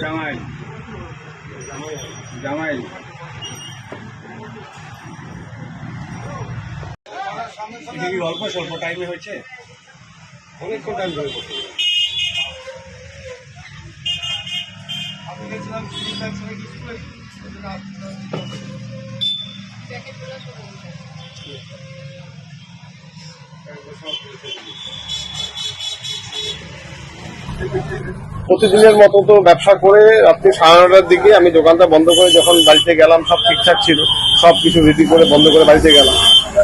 জামাই। জামাই। এটা কি অল্প স্বল্প টাইমে হয়েছে? অনেকক্ষণ টাইম ধরে করতে হবে। প্রতিদিনের মতো তো ব্যবসা করে রাত্রি সাড়ে নটার দিকে আমি দোকানটা বন্ধ করে যখন বাড়িতে গেলাম, সব ঠিকঠাক ছিল। সব কিছু রেডি করে বন্ধ করে বাড়িতে গেলাম।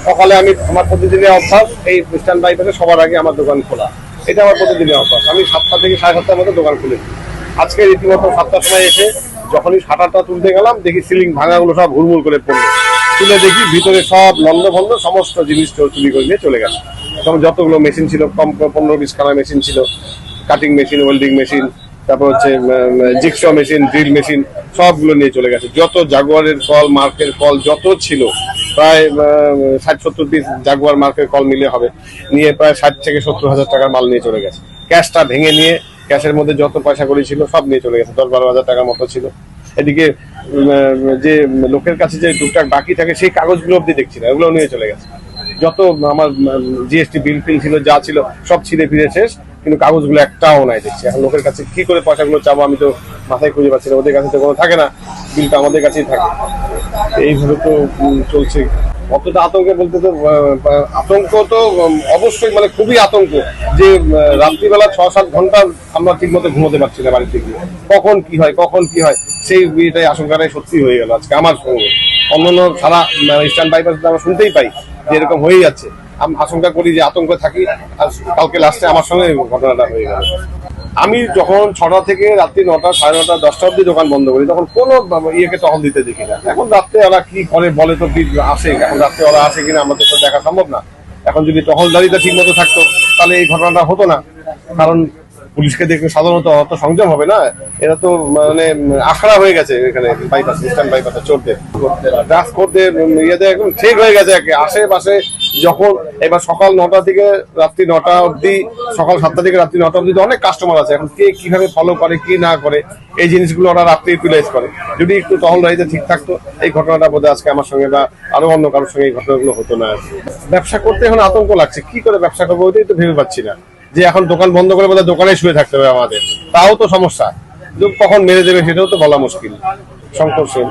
সকালে আমি আমার প্রতিদিনের অভ্যাস, এই খ্রিস্টান বাইপাসে সবার আগে আমার দোকান খোলা। এটা আমার প্রতিদিনের অভ্যাস। আমি সাতটা থেকে সাড়ে সাতটার মধ্যে দোকান খুলেছি। আজকে রীতিমতো সাতটার সময় এসে যখনই শাটারটা তুলতে গেলাম, দেখি সিলিং ভাঙাগুলো সব হুড়মুড় করে পড়ল। তুলে দেখি ভিতরে সব লন্ড ভন্ড সমস্ত জিনিস চুরি করে নিয়ে চলে গেছে তখন যতগুলো মেশিন ছিল, কম পনেরো বিশ খানা মেশিন ছিল কাটিং মেশিন ওয়েল্ডিং মেশিন তারপর হচ্ছে জিক্স মেশিন ড্রিল মেশিন সবগুলো নিয়ে চলে গেছে। যত জাগুয়ারের কল, মার্কের কল, যত ছিল, প্রায় ষাট সত্তর পিস জাগুয়ার, মার্কের কল মিলে হবে, নিয়ে প্রায় ষাট থেকে সত্তর হাজার টাকার মাল নিয়ে চলে গেছে। ক্যাশটা ভেঙে নিয়ে ক্যাশের মধ্যে যত পয়সা করি ছিল সব নিয়ে চলে গেছে, দশ বারো হাজার টাকার মতো ছিল। এদিকে যে লোকের কাছে যে টুকটাক বাকি থাকে, সেই কাগজগুলো অব্দি দেখছি না ওগুলো নিয়ে চলে গেছে। যত আমার জিএসটি বিল ফিল ছিল, যা ছিল, সব ছিঁড়ে ফিরে শেষ, কিন্তু কাগজগুলো একটাও নাই দেখছি। এখন লোকের কাছে কি করে পয়সাগুলো চাবো আমি তো মাথায় খুঁজে পাচ্ছি না, ওদের কাছে তো কোনো থাকে না বিলটা আমাদের কাছেই থাকে। এইভাবে তো চলছে। কতটা আতঙ্কে বলতে তো আতঙ্ক তো অবশ্যই মানে খুবই আতঙ্ক যে রাত্রিবেলা ছ সাত ঘণ্টা আমরা ঠিক মতো ঘুমোতে পারছি না বাড়িতে গিয়ে। কখন কি হয়, কখন কি হয়, সেই এটাই আশঙ্কাটাই সত্যি হয়ে গেল আজকে আমার সঙ্গে। অন্যান্য সারা ইস্টার্ন বাইপাস আমরা শুনতেই পাই যে এরকম হয়ে যাচ্ছে। আমি আশঙ্কা করি যে আতঙ্ক থাকি আর কালকে লাস্টে আমার সঙ্গে ঘটনাটা হয়ে গেল। আমি যখন ছটা থেকে রাত্রি নটা সাড়ে নটা দশটা অব্দি দোকান বন্ধ করি তখন কোনো ইয়েকে টহল দিতে দেখি না। এখন রাত্রে ওরা কি করে বলে তো কি আসে? এখন রাত্রে ওরা আসে কিনা আমাদের তো দেখা সম্ভব না। এখন যদি টহলদারিটা ঠিক মতো থাকতো তাহলে এই ঘটনাটা হতো না। কারণ পুলিশকে দেখলে সাধারণত অত সংযম হবে না। এরা তো মানে আখড়া হয়ে গেছে এখানে বাইপাস ইস্টার্ন বাইপাসে চোরদের করতে ইয়েতে একদম ঠিক হয়ে গেছে আশেপাশে যখন এবার সকাল নটা থেকে রাত্রি নটা অবধি, সকাল সাতটা থেকে রাত্রি নটা অবধি অনেক কাস্টমার আছে। এখন কে কীভাবে ফলো করে, কি না করে, এই জিনিসগুলো ওরা রাত্রি ইউটিলাইজ করে। যদি একটু টহলদারিতে ঠিক থাকতো, এই ঘটনাটা বোধহয় আজকে আমার সঙ্গে বা আরও অন্য কারোর সঙ্গে এই ঘটনাগুলো হতো না ব্যবসা করতে এখন আতঙ্ক লাগছে। কি করে ব্যবসা করব, ওইটাই তো ভেবে পাচ্ছি না। যে এখন দোকান বন্ধ করে বোধহয় দোকানে শুয়ে থাকতে হবে আমাদের। তাও তো সমস্যা। কখন মেরে দেবে সেটাও তো বলা মুশকিল। সেন।